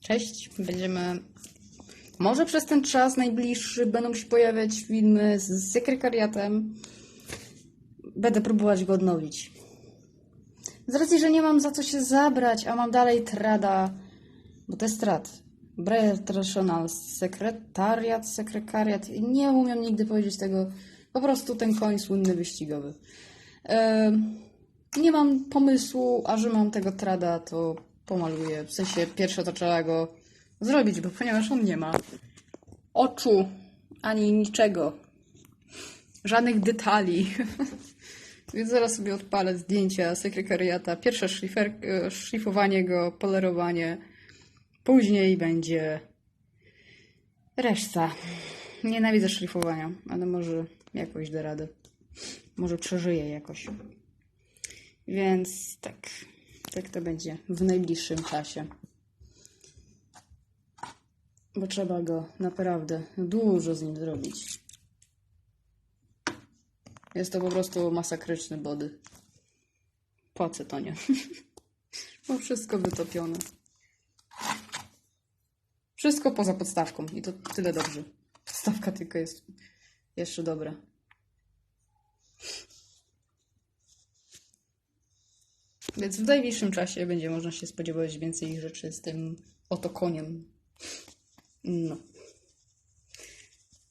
Cześć, będziemy. Może przez ten czas najbliższy będą się pojawiać filmy z sekretariatem. Będę próbować go odnowić. Z racji, że nie mam za co się zabrać, a mam dalej trada, bo to jest trad. Traditional, sekretariat, sekretariat. Nie umiem nigdy powiedzieć tego. Po prostu ten koń słynny wyścigowy. Em, nie mam pomysłu, a że mam tego trada, to pomaluję. W sensie pierwsze to trzeba go zrobić, bo ponieważ on nie ma oczu ani niczego. Żadnych detali. Więc zaraz sobie odpalę zdjęcia sekretariata. Pierwsze szlifer, e, szlifowanie go, polerowanie. Później będzie reszta. Nienawidzę szlifowania, ale może jakoś da radę. Może przeżyję jakoś. Więc tak, tak to będzie w najbliższym czasie. Bo trzeba go naprawdę dużo z nim zrobić. Jest to po prostu masakryczny body. Po acetonie. Bo wszystko wytopione. Wszystko poza podstawką i to tyle dobrze. Podstawka tylko jest jeszcze dobra. Więc w najbliższym czasie będzie można się spodziewać więcej rzeczy z tym oto koniem. No.